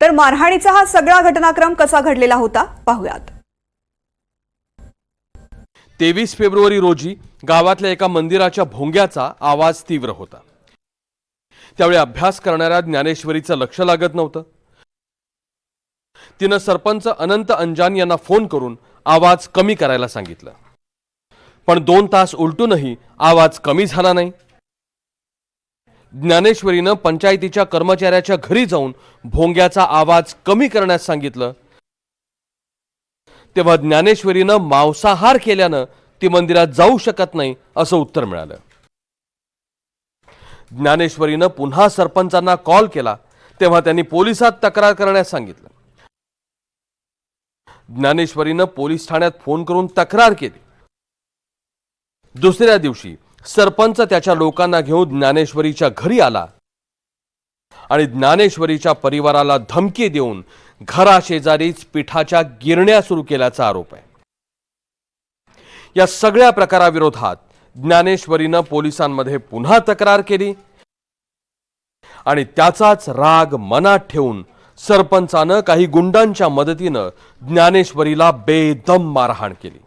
तर मारहाणीचा हा सगळा घटनाक्रम कसा घडलेला होता पाहुयात. तेवीस फेब्रुवारी रोजी गावातल्या एका मंदिराच्या भोंग्याचा आवाज तीव्र होता. त्यावेळी अभ्यास करणाऱ्या ज्ञानेश्वरीचं लक्ष लागत नव्हतं. तिनं सरपंच अनंत अंजान यांना फोन करून आवाज कमी करायला सांगितलं. पण दोन तास उलटूनही आवाज कमी झाला नाही. ज्ञानेश्वरीनं पंचायतीच्या कर्मचाऱ्याच्या घरी जाऊन भोंग्याचा आवाज कमी करण्यास सांगितलं. तेव्हा ज्ञानेश्वरीनं मांसाहार केल्यानं ती मंदिरात जाऊ शकत नाही असं उत्तर मिळालं. ज्ञानेश्वरीनं पुन्हा सरपंचांना कॉल केला तेव्हा त्यांनी पोलिसात तक्रार करण्यास सांगितलं. ज्ञानेश्वरीनं पोलीस ठाण्यात फोन करून तक्रार केली. दुसऱ्या दिवशी सरपंच त्याच्या लोकांना घेऊन ज्ञानेश्वरीच्या घरी आला. आणि ज्ञानेश्वरीच्या परिवाराला धमकी देऊन घराशेजारीच पिठाच्या गिरण्या सुरू केल्याचा आरोप आहे. या सगळ्या प्रकाराविरोधात ज्ञानेश्वरीनं पोलिसांमध्ये पुन्हा तक्रार केली. आणि त्याचाच राग मनात ठेवून सरपंचानं काही गुंडांच्या मदतीनं ज्ञानेश्वरीला बेदम मारहाण केली.